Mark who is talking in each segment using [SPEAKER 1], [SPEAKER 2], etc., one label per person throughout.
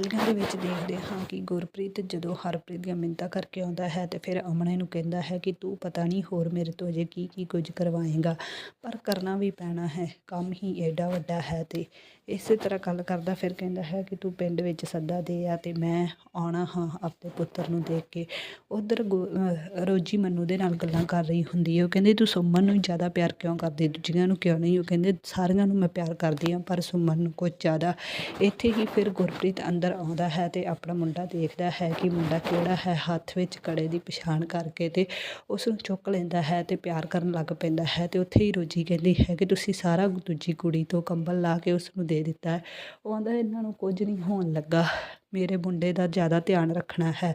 [SPEAKER 1] ਅਗਲੀਆਂ ਦੇ ਵਿੱਚ ਦੇਖਦੇ ਹਾਂ ਕਿ ਗੁਰਪ੍ਰੀਤ ਜਦੋਂ ਹਰਪ੍ਰੀਤ ਦੀਆਂ ਮਿੰਨਤਾਂ ਕਰਕੇ ਆਉਂਦਾ ਹੈ ਤੇ ਫਿਰ ਅਮਨੇ ਨੂੰ ਕਹਿੰਦਾ ਹੈ ਕਿ ਤੂੰ ਪਤਾ ਨਹੀਂ ਹੋਰ ਮੇਰੇ ਤੋਂ ਅਜੇ ਕੀ ਕੀ ਕੁਝ ਕਰਵਾਏਗਾ, ਪਰ ਕਰਨਾ ਵੀ ਪੈਣਾ ਹੈ, ਕੰਮ ਹੀ ਐਡਾ ਵੱਡਾ ਹੈ ਤੇ ਇਸੇ ਤਰ੍ਹਾਂ ਗੱਲ ਕਰਦਾ ਫਿਰ ਕਹਿੰਦਾ ਹੈ ਕਿ ਤੂੰ ਪਿੰਡ ਵਿੱਚ ਸੱਦਾ ਦੇ ਆ ਤੇ ਮੈਂ ਆਉਣਾ ਹਾਂ ਆਪਣੇ ਪੁੱਤਰ ਨੂੰ ਦੇਖ ਕੇ। ਉਧਰ ਰੋਜੀ ਮੰਨੂ ਦੇ ਨਾਲ ਗੱਲਾਂ ਕਰ ਰਹੀ ਹੁੰਦੀ ਹੈ, ਉਹ ਕਹਿੰਦੀ, ਤੂੰ ਸੁਮਨ ਨੂੰ ਜ਼ਿਆਦਾ ਪਿਆਰ ਕਿਉਂ ਕਰਦੀ? ਦੂਜੀਆਂ ਨੂੰ ਕਿਉਂ ਨਹੀਂ? ਉਹ ਕਹਿੰਦੇ, ਸਾਰਿਆਂ ਨੂੰ ਮੈਂ ਪਿਆਰ ਕਰਦੀ ਹਾਂ, ਪਰ ਸੁਮਨ ਨੂੰ ਕੁਝ ਜ਼ਿਆਦਾ। ਇੱਥੇ ਹੀ ਫਿਰ ਗੁਰਪ੍ਰੀਤ ਅੰਦਰ ਆਉਂਦਾ ਹੈ ਤੇ ਆਪਣਾ ਮੁੰਡਾ ਦੇਖਦਾ ਹੈ ਕਿ ਮੁੰਡਾ ਕਿਹੜਾ ਹੈ, ਹੱਥ ਵਿੱਚ ਕੜੇ ਦੀ ਪਛਾਣ ਕਰਕੇ ਤੇ ਉਸ ਨੂੰ ਚੁੱਕ ਲੈਂਦਾ ਹੈ ਤੇ ਪਿਆਰ ਕਰਨ ਲੱਗ ਪੈਂਦਾ ਹੈ ਤੇ ਉੱਥੇ ਹੀ ਰੋਜੀ ਕਹਿੰਦੀ ਹੈ ਕਿ ਤੁਸੀਂ ਸਾਰਾ ਦੂਜੀ ਕੁੜੀ ਤੋਂ ਕੰਬਲ ਲਾ ਕੇ ਉਸ ਨੂੰ ਦੇ ਦਿੱਤਾ ਹੈ। ਉਹ ਆਂਦਾ, ਇਹਨਾਂ ਨੂੰ ਕੁਝ ਨਹੀਂ ਹੋਣ ਲੱਗਾ। ਮੇਰੇ ਮੁੰਡੇ ਦਾ ਜ਼ਿਆਦਾ ਧਿਆਨ ਰੱਖਣਾ ਹੈ।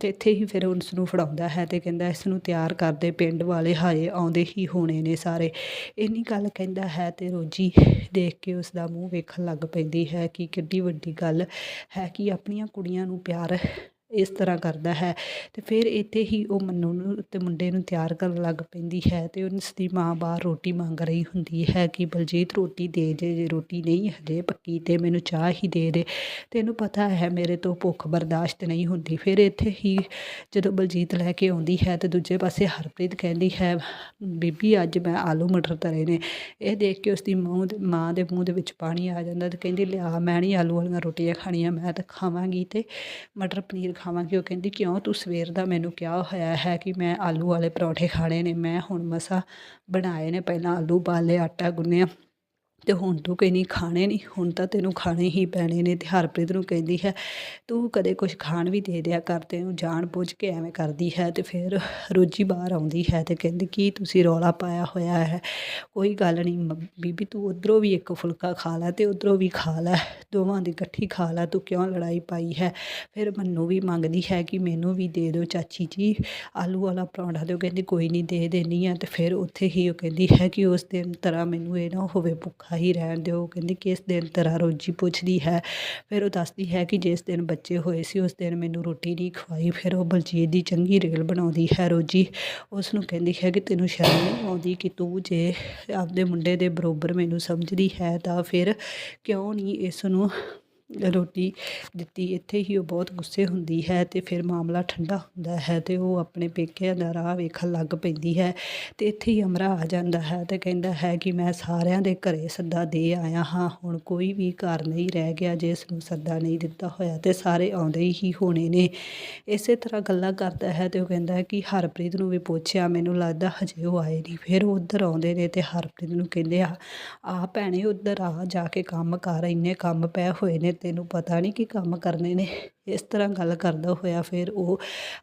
[SPEAKER 1] ਤੇ ਇੱਥੇ ਹੀ ਫਿਰ ਉਸ ਨੂੰ ਫੜਾਉਂਦਾ ਹੈ ਤੇ ਕਹਿੰਦਾ ਇਸ ਨੂੰ ਤਿਆਰ ਕਰਦੇ ਪਿੰਡ ਵਾਲੇ ਹਾਏ ਆਉਂਦੇ ਹੀ ਹੋਣੇ ਨੇ ਸਾਰੇ। ਇੰਨੀ ਗੱਲ ਕਹਿੰਦਾ ਹੈ ਤੇ ਰੋਜੀ ਦੇਖ ਕੇ ਉਸ ਦਾ ਮੂੰਹ ਵੇਖਣ ਲੱਗ ਪੈਂਦੀ ਹੈ ਕਿ ਕਿੱਡੀ ਵੱਡੀ ਗੱਲ ਹੈ ਕਿ ਆਪਣੀਆਂ ਕੁੜੀਆਂ ਨੂੰ ਪਿਆਰ ਇਸ ਤਰ੍ਹਾਂ ਕਰਦਾ ਹੈ। ਤੇ ਫਿਰ ਇੱਥੇ ਹੀ ਉਹ ਮੰਨੂ ਨੂੰ ਤੇ ਮੁੰਡੇ ਨੂੰ ਤਿਆਰ ਕਰਨ ਲੱਗ ਪੈਂਦੀ ਹੈ ਤੇ ਉਸ ਦੀ ਮਾਂ ਬਾਹਰ ਰੋਟੀ ਮੰਗ ਰਹੀ ਹੁੰਦੀ ਹੈ ਕਿ ਬਲਜੀਤ ਰੋਟੀ ਦੇ ਜੇ ਜੇ ਰੋਟੀ ਨਹੀਂ ਹਜੇ ਪੱਕੀ ਤੇ ਮੈਨੂੰ ਚਾਹ ਹੀ ਦੇ ਦੇ। ਤੈਨੂੰ ਪਤਾ ਹੈ ਮੇਰੇ ਤੋਂ ਭੁੱਖ ਬਰਦਾਸ਼ਤ ਨਹੀਂ ਹੁੰਦੀ। ਫਿਰ ਇੱਥੇ ਹੀ ਜਦੋਂ ਬਲਜੀਤ ਲੈ ਕੇ ਆਉਂਦੀ ਹੈ ਤੇ ਦੂਜੇ ਪਾਸੇ ਹਰਪ੍ਰੀਤ ਕਹਿੰਦੀ ਹੈ, ਬੀਬੀ ਅੱਜ ਮੈਂ ਆਲੂ ਮਟਰ ਤਰੇ ਨੇ। ਇਹ ਦੇਖ ਕੇ ਉਸ ਦੀ ਮੂੰਹ ਦੇ- ਮਾਂ ਦੇ ਮੂੰਹ ਦੇ ਵਿੱਚ ਪਾਣੀ ਆ ਜਾਂਦਾ ਤੇ ਕਹਿੰਦੀ, ਲਿਆ ਮੈਂ ਨਹੀਂ ਆਲੂ ਵਾਲੀਆਂ ਰੋਟੀਆਂ ਖਾਣੀਆਂ, ਮੈਂ ਤਾਂ ਖਾਵਾਂਗੀ ਤੇ ਮਟਰ ਪਨੀਰ ਖਾਵਾਂਗੀ। ਉਹ ਕਹਿੰਦੀ, ਕਿਉਂ? ਤੂੰ ਸਵੇਰ ਦਾ ਮੈਨੂੰ ਕਿਹਾ ਹੋਇਆ ਹੈ ਕਿ ਮੈਂ ਆਲੂ ਵਾਲੇ ਪਰੌਂਠੇ ਖਾਣੇ ਨੇ। ਮੈਂ ਹੁਣ ਮਸਾ ਬਣਾਏ ਨੇ। ਪਹਿਲਾਂ ਆਲੂ ਬਾਲੇ ਆਟਾ ਗੁੰਨਿਆ। ਤੇ ਹੁਣ ਤੂੰ ਕਹਿੰਦੀ ਖਾਣੇ ਨਹੀਂ, ਹੁਣ ਤਾਂ ਤੈਨੂੰ ਖਾਣੇ ਹੀ ਪੈਣੇ ਨੇ ਤੇ ਹਰਪ੍ਰੀਤ ਨੂੰ ਕਹਿੰਦੀ ਹੈ, ਤੂੰ ਕਦੇ ਕੁਝ ਖਾਣ ਵੀ ਦੇ ਦਿਆ ਕਰ, ਤੈਨੂੰ ਜਾਣ ਬੁੱਝ ਕੇ ਐਵੇਂ ਕਰਦੀ ਹੈ ਤੇ ਫਿਰ ਰੋਜੀ ਬਾਹਰ ਆਉਂਦੀ ਹੈ ਤੇ ਕਹਿੰਦੀ ਕੀ ਤੁਸੀਂ ਰੌਲਾ ਪਾਇਆ ਹੋਇਆ ਹੈ, ਕੋਈ ਗੱਲ ਨਹੀਂ ਬੀਬੀ ਤੂੰ ਉਧਰੋਂ ਵੀ ਇੱਕ ਫੁਲਕਾ ਖਾ ਲੈ ਤੇ ਉਧਰੋਂ ਵੀ ਖਾ ਲੈ, ਦੋਵਾਂ ਦੀ ਇਕੱਠੀ ਖਾ ਲੈ, ਤੂੰ ਕਿਉਂ ਲੜਾਈ ਪਾਈ ਹੈ, ਫਿਰ ਮੰਨੂ ਵੀ ਮੰਗਦੀ ਹੈ ਕਿ ਮੈਨੂੰ ਵੀ ਦੇ ਦਿਓ ਚਾਚੀ ਜੀ, ਆਲੂ ਵਾਲਾ ਪਰੌਂਠਾ ਤੇ ਉਹ ਕਹਿੰਦੀ ਕੋਈ ਨਹੀਂ ਦੇ ਦੇਣੀ ਆ ਤੇ ਫਿਰ ਉੱਥੇ ਹੀ ਉਹ ਕਹਿੰਦੀ ਹੈ ਕਿ ਉਸ ਦਿਨ ਤਰ੍ਹਾਂ ਮੈਨੂੰ ਇਹ ਨਾ ਹੋਵੇ ਭੁੱਖਾ ਹੀ ਰਹਿਣ ਦਿਓ। ਉਹ ਕਹਿੰਦੀ ਕਿਸ ਦਿਨ ਤਰ੍ਹਾਂ ਰੋਜੀ ਪੁੱਛਦੀ ਹੈ। ਫਿਰ ਉਹ ਦੱਸਦੀ ਹੈ ਕਿ ਜਿਸ ਦਿਨ ਬੱਚੇ ਹੋਏ ਸੀ, ਉਸ ਦਿਨ ਮੈਨੂੰ ਰੋਟੀ ਨਹੀਂ ਖਵਾਈ। ਫਿਰ ਉਹ ਬਲਜੀਤ ਦੀ ਚੰਗੀ ਰੇਲ ਬਣਾਉਂਦੀ ਹੈ ਰੋਜੀ। ਉਸ ਨੂੰ ਕਹਿੰਦੀ ਹੈ ਕਿ ਤੈਨੂੰ ਸ਼ਰਮ ਨਹੀਂ ਆਉਂਦੀ ਕਿ ਤੂੰ ਜੇ ਆਪਦੇ ਮੁੰਡੇ ਦੇ ਬਰੋਬਰ ਮੈਨੂੰ ਸਮਝਦੀ ਹੈ ਤਾਂ ਫਿਰ ਕਿਉਂ ਨਹੀਂ ਇਸ ਨੂੰ ਰੋਟੀ ਦਿੱਤੀ। ਇੱਥੇ ਹੀ ਉਹ ਬਹੁਤ ਗੁੱਸੇ ਹੁੰਦੀ ਹੈ ਅਤੇ ਫਿਰ ਮਾਮਲਾ ਠੰਡਾ ਹੁੰਦਾ ਹੈ ਅਤੇ ਉਹ ਆਪਣੇ ਪੇਕਿਆਂ ਦਾ ਰਾਹ ਵੇਖਣ ਲੱਗ ਪੈਂਦੀ ਹੈ ਅਤੇ ਇੱਥੇ ਹੀ ਅਮਰਾ ਆ ਜਾਂਦਾ ਹੈ ਅਤੇ ਕਹਿੰਦਾ ਹੈ ਕਿ ਮੈਂ ਸਾਰਿਆਂ ਦੇ ਘਰੇ ਸੱਦਾ ਦੇ ਆਇਆ ਹਾਂ। ਹੁਣ ਕੋਈ ਵੀ ਘਰ ਨਹੀਂ ਰਹਿ ਗਿਆ, ਜਿਸ ਨੂੰ ਸੱਦਾ ਨਹੀਂ ਦਿੱਤਾ ਹੋਇਆ ਤੇ ਸਾਰੇ ਆਉਂਦੇ ਹੀ ਹੋਣੇ ਨੇ। ਇਸੇ ਤਰ੍ਹਾਂ ਗੱਲਾਂ ਕਰਦਾ ਹੈ ਅਤੇ ਉਹ ਕਹਿੰਦਾ ਹੈ ਕਿ ਹਰਪ੍ਰੀਤ ਨੂੰ ਵੀ ਪੁੱਛਿਆ, ਮੈਨੂੰ ਲੱਗਦਾ ਹਜੇ ਉਹ ਆਏ ਨਹੀਂ। ਫਿਰ ਉਹ ਉੱਧਰ ਆਉਂਦੇ ਨੇ ਅਤੇ ਹਰਪ੍ਰੀਤ ਨੂੰ ਕਹਿੰਦੇ ਆ ਆ ਭੈਣੇ, ਉੱਧਰ ਆ, ਜਾ ਕੇ ਕੰਮ ਕਰ, ਇੰਨੇ ਕੰਮ ਪਏ ਹੋਏ ਨੇ ਤੈਨੂੰ ਪਤਾ ਨਹੀਂ ਕਿ ਕੰਮ ਕਰਨੇ ਨੇ। ਇਸ ਤਰ੍ਹਾਂ ਗੱਲ ਕਰਦਾ ਹੋਇਆ ਫਿਰ ਉਹ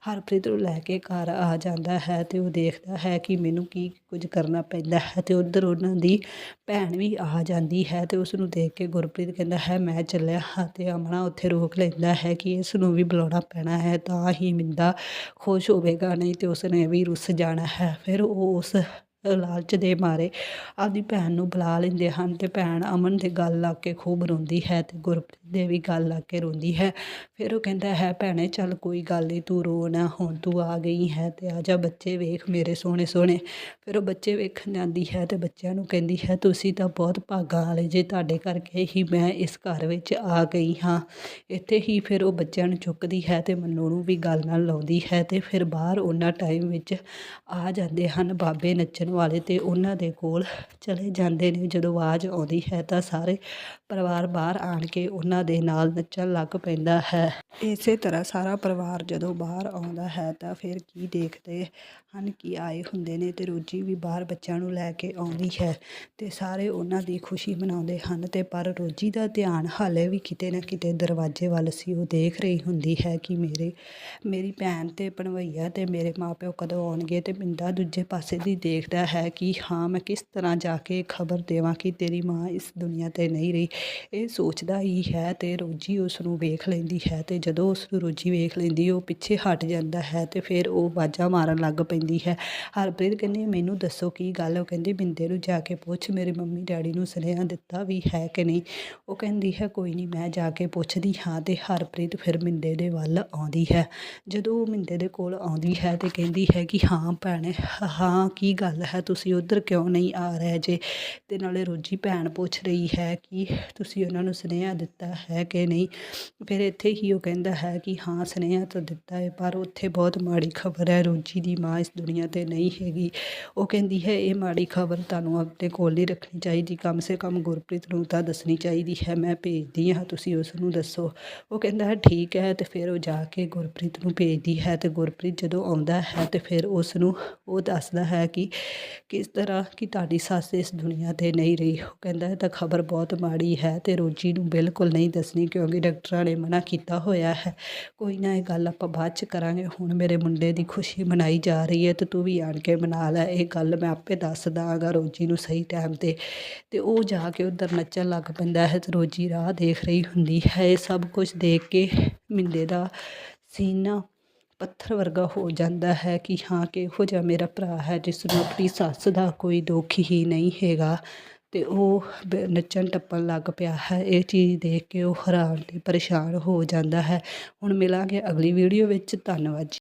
[SPEAKER 1] ਹਰਪ੍ਰੀਤ ਨੂੰ ਲੈ ਕੇ ਘਰ ਆ ਜਾਂਦਾ ਹੈ ਤੇ ਉਹ ਦੇਖਦਾ ਹੈ ਕਿ ਮੈਨੂੰ ਕੀ ਕੁਝ ਕਰਨਾ ਪੈਂਦਾ ਹੈ ਤੇ ਉੱਧਰ ਉਹਨਾਂ ਦੀ ਭੈਣ ਵੀ ਆ ਜਾਂਦੀ ਹੈ ਤੇ ਉਸ ਨੂੰ ਦੇਖ ਕੇ ਗੁਰਪ੍ਰੀਤ ਕਹਿੰਦਾ ਹੈ, ਮੈਂ ਚੱਲਿਆ ਹਾਂ ਤੇ ਅਮਨਾ ਉੱਥੇ ਰੋਕ ਲੈਂਦਾ ਹੈ ਕਿ ਇਸ ਨੂੰ ਵੀ ਬੁਲਾਉਣਾ ਪੈਣਾ ਹੈ, ਤਾਂ ਹੀ ਮਿੰਦਾ ਖੁਸ਼ ਹੋਵੇਗਾ, ਨਹੀਂ ਤੇ ਉਸ ਨੇ ਵੀ ਰੁੱਸ ਜਾਣਾ ਹੈ। ਫਿਰ ਉਹ ਉਸ ਲਾਲਚ ਦੇ ਮਾਰੇ। ਆਪਦੀ ਭੈਣ ਨੂੰ ਬੁਲਾ ਲੈਂਦੇ ਹਨ ਤੇ ਭੈਣ ਅਮਨ ਦੇ ਗੱਲ ਲਾ ਕੇ ਖੂਬ ਰੋਂਦੀ ਹੈ ਤੇ ਗੁਰਪ੍ਰੀਤ ਦੇ ਵੀ ਗੱਲ ਲਾ ਕੇ ਰੋਂਦੀ ਹੈ। ਫਿਰ ਉਹ ਕਹਿੰਦਾ ਹੈ, ਭੈਣੇ, ਚੱਲ ਕੋਈ ਗੱਲ ਨਹੀਂ ਤੂੰ ਰੋ ਨਾ, ਹੁਣ ਤੂੰ ਆ ਗਈ ਹੈ ਤੇ ਆ ਜਾ, ਬੱਚੇ ਵੇਖ ਮੇਰੇ ਸੋਹਣੇ ਸੋਹਣੇ। ਫਿਰ ਉਹ ਬੱਚੇ ਵੇਖਣ ਜਾਂਦੀ ਹੈ ਤੇ ਬੱਚਿਆਂ ਨੂੰ ਕਹਿੰਦੀ ਹੈ, ਤੁਸੀਂ ਤਾਂ ਬਹੁਤ ਭਾਗਾਂ ਵਾਲੇ ਜੇ, ਤੁਹਾਡੇ ਕਰਕੇ ਹੀ ਮੈਂ ਇਸ ਘਰ ਵਿੱਚ ਆ ਗਈ ਹਾਂ। ਇੱਥੇ ਹੀ ਫਿਰ ਉਹ ਬੱਚਿਆਂ ਨੂੰ ਚੁੱਕਦੀ ਹੈ ਤੇ ਮੰਨੂ ਨੂੰ ਵੀ ਗੱਲ ਨਾਲ ਲਾਉਂਦੀ ਹੈ ਤੇ ਫਿਰ ਬਾਹਰ ਉਹਨਾਂ ਟਾਈਮ ਵਿੱਚ ਆ ਜਾਂਦੇ ਹਨ। ਬਾਬੇ ਨੱਚਣ ਵਾਲੇ ਤੇ ਉਹਨਾਂ ਦੇ ਕੋਲ ਚਲੇ ਜਾਂਦੇ ਨੇ। ਜਦੋਂ ਆਵਾਜ਼ ਆਉਂਦੀ ਹੈ ਤਾਂ ਸਾਰੇ ਪਰਿਵਾਰ ਬਾਹਰ ਆਣ ਕੇ ਉਹਨਾਂ ਦੇ ਨਾਲ ਨੱਚਣ ਲੱਗ ਪੈਂਦਾ ਹੈ। ਇਸੇ ਤਰ੍ਹਾਂ ਸਾਰਾ ਪਰਿਵਾਰ ਜਦੋਂ ਬਾਹਰ ਆਉਂਦਾ ਹੈ ਤਾਂ ਫਿਰ ਕੀ ਦੇਖਦੇ ਹਨ ਕਿ ਆਏ ਹੁੰਦੇ ਨੇ ਅਤੇ ਰੋਜੀ ਵੀ ਬਾਹਰ ਬੱਚਿਆਂ ਨੂੰ ਲੈ ਕੇ ਆਉਂਦੀ ਹੈ ਅਤੇ ਸਾਰੇ ਉਹਨਾਂ ਦੀ ਖੁਸ਼ੀ ਮਨਾਉਂਦੇ ਹਨ ਅਤੇ ਪਰ ਰੋਜੀ ਦਾ ਧਿਆਨ ਹਾਲੇ ਵੀ ਕਿਤੇ ਨਾ ਕਿਤੇ ਦਰਵਾਜ਼ੇ ਵੱਲ ਸੀ ਉਹ ਦੇਖ ਰਹੀ ਹੁੰਦੀ ਹੈ ਕਿ ਮੇਰੇ, ਮੇਰੀ ਭੈਣ ਅਤੇ ਭਣਵਈਆ ਅਤੇ ਮੇਰੇ ਮਾਪਿਓ ਕਦੋਂ ਆਉਣਗੇ ਅਤੇ ਮਿੰਦਾ ਦੂਜੇ ਪਾਸੇ ਦੀ ਦੇਖਦਾ ਹੈ ਕਿ ਹਾਂ ਮੈਂ ਕਿਸ ਤਰ੍ਹਾਂ ਜਾ ਕੇ ਖਬਰ ਦੇਵਾਂ ਕਿ ਤੇਰੀ ਮਾਂ ਇਸ ਦੁਨੀਆ ਤੇ ਨਹੀਂ ਰਹੀ। ਇਹ ਸੋਚਦਾ ਹੀ ਹੈ ਤੇ ਰੋਜੀ ਉਸ ਨੂੰ ਵੇਖ ਲੈਂਦੀ ਹੈ ਤੇ ਜਦੋਂ ਉਸ ਨੂੰ ਰੋਜੀ ਵੇਖ ਲੈਂਦੀ, ਉਹ ਪਿੱਛੇ ਹਟ ਜਾਂਦਾ ਹੈ ਤੇ ਫਿਰ ਉਹ ਬਾਜਾ ਮਾਰਨ ਲੱਗ ਪੈਂਦੀ ਹੈ। ਹਰਪ੍ਰੀਤ ਕਹਿੰਦੀ, ਮੈਨੂੰ ਦੱਸੋ ਕੀ ਗੱਲ ਉਹ ਕਹਿੰਦੀ, ਬਿੰਦੇ ਨੂੰ ਜਾ ਕੇ ਪੁੱਛ, ਮੇਰੇ ਮੰਮੀ ਡੈਡੀ ਨੂੰ ਸੁਨੇਹਾ ਦਿੱਤਾ ਵੀ ਹੈ ਕਿ ਨਹੀਂ। ਉਹ ਕਹਿੰਦੀ ਹੈ, ਕੋਈ ਨਹੀਂ, ਮੈਂ ਜਾ ਕੇ ਪੁੱਛਦੀ ਹਾਂ। ਤੇ ਹਰਪ੍ਰੀਤ ਫਿਰ ਮਿੰਦੇ ਦੇ ਵੱਲ ਆਉਂਦੀ ਹੈ। ਜਦੋਂ ਉਹ ਮਿੰਦੇ ਦੇ ਕੋਲ ਆਉਂਦੀ ਹੈ ਤੇ ਕਹਿੰਦੀ ਹੈ ਕਿ, ਹਾਂ ਭੈਣੇ, ਹਾਂ, ਕੀ ਗੱਲ ਹੈ? ਤੁਸੀਂ ਉਧਰ ਕਿਉਂ ਨਹੀਂ ਆ ਰਹੇ ਜੇ? ਤੇ ਨਾਲੇ ਰੋਜੀ ਭੈਣ ਪੁੱਛ ਰਹੀ ਹੈ ਕਿ ਤੁਸੀਂ ਉਹਨਾਂ ਨੂੰ ਸੁਨੇਹਾ ਦਿੱਤਾ ਹੈ ਕਿ ਨਹੀਂ? ਫਿਰ ਇੱਥੇ ਹੀ ਉਹ ਕਹਿੰਦਾ ਹੈ ਕਿ ਹਾਂ, ਸੁਨੇਹਾ ਤਾਂ ਦਿੱਤਾ ਹੈ, ਪਰ ਉੱਥੇ ਬਹੁਤ ਮਾੜੀ ਖਬਰ ਹੈ। ਰੋਜੀ ਦੀ ਮਾਂ ਇਸ ਦੁਨੀਆ 'ਤੇ ਨਹੀਂ ਹੈਗੀ। ਉਹ ਕਹਿੰਦੀ ਹੈ, ਇਹ ਮਾੜੀ ਖਬਰ ਤੁਹਾਨੂੰ ਆਪਣੇ ਕੋਲ ਨਹੀਂ ਰੱਖਣੀ ਚਾਹੀਦੀ। ਕਮ ਸੇ ਕਮ ਗੁਰਪ੍ਰੀਤ ਨੂੰ ਤਾਂ ਦੱਸਣੀ ਚਾਹੀਦੀ ਹੈ। ਮੈਂ ਭੇਜਦੀ ਹਾਂ, ਤੁਸੀਂ ਉਸ ਨੂੰ ਦੱਸੋ। ਉਹ ਕਹਿੰਦਾ ਹੈ, ਠੀਕ ਹੈ। ਤੇ ਫਿਰ ਉਹ ਜਾ ਕੇ ਗੁਰਪ੍ਰੀਤ ਨੂੰ ਭੇਜਦੀ ਹੈ ਤੇ ਗੁਰਪ੍ਰੀਤ ਜਦੋਂ ਆਉਂਦਾ ਹੈ ਤੇ ਫਿਰ ਉਸ ਨੂੰ ਉਹ ਦੱਸਦਾ ਹੈ ਕਿ ਕਿਸ ਤਰ੍ਹਾਂ ਕਿ ਤੁਹਾਡੀ ਸੱਸ ਇਸ ਦੁਨੀਆ 'ਤੇ ਨਹੀਂ ਰਹੀ। ਉਹ ਕਹਿੰਦਾ ਹੈ ਤਾਂ ਖਬਰ ਬਹੁਤ ਮਾੜੀ ਹੈ ਤੇ ਰੋਜੀ ਨੂੰ ਬਿਲਕੁਲ ਨਹੀਂ ਦੱਸਣੀ ਕਿਉਂਕਿ ਡਾਕਟਰਾਂ ਨੇ ਮਨਾ ਕੀਤਾ ਹੋਇਆ ਹੈ। ਕੋਈ ਨਾ ਇਹ ਗੱਲ ਆਪਾਂ ਬਾਅਦ ਚ ਕਰਾਂਗੇ। ਹੁਣ ਮੇਰੇ ਮੁੰਡੇ ਦੀ ਖੁਸ਼ੀ ਮਨਾਈ ਜਾ ਰਹੀ ਹੈ ਤੇ ਤੂੰ ਵੀ ਆਣ ਕੇ ਮਨਾ ਲੈ। ਇਹ ਗੱਲ ਮੈਂ ਆਪੇ ਦੱਸ ਦਾਂਗਾ ਰੋਜੀ ਨੂੰ ਸਹੀ ਟਾਈਮ ਤੇ। ਤੇ ਉਹ ਜਾ ਕੇ ਉਧਰ ਨੱਚਣ ਲੱਗ ਪੈਂਦਾ ਹੈ ਤੇ ਰੋਜੀ ਰਾਹ ਦੇਖ ਰਹੀ ਹੁੰਦੀ ਹੈ। ਇਹ ਸਭ ਕੁਝ ਦੇਖ ਕੇ ਮਿੰਦੇ ਦਾ ਸੀਨਾ ਪੱਥਰ ਵਰਗਾ ਹੋ ਜਾਂਦਾ ਹੈ ਕਿ ਹਾਂ, ਕਿਹੋ ਜਿਹਾ ਮੇਰਾ ਭਰਾ ਹੈ, ਜਿਸ ਨੂੰ ਆਪਣੀ ਸੱਸ ਦਾ ਕੋਈ ਦੁੱਖ ਹੀ ਨਹੀਂ ਹੈਗਾ। ਤੇ ਉਹ ਬ- ਨੱਚਣ ਟੱਪਣ ਲੱਗ ਪਿਆ ਹੈ। ਇਹ ਚੀਜ਼ ਦੇਖ ਕੇ ਉਹ ਹੈਰਾਨ ਤੇ ਪਰੇਸ਼ਾਨ ਹੋ ਜਾਂਦਾ ਹੈ। ਹੁਣ ਮਿਲਾਂਗੇ ਅਗਲੀ ਵੀਡੀਓ ਵਿੱਚ। ਧੰਨਵਾਦ ਜੀ।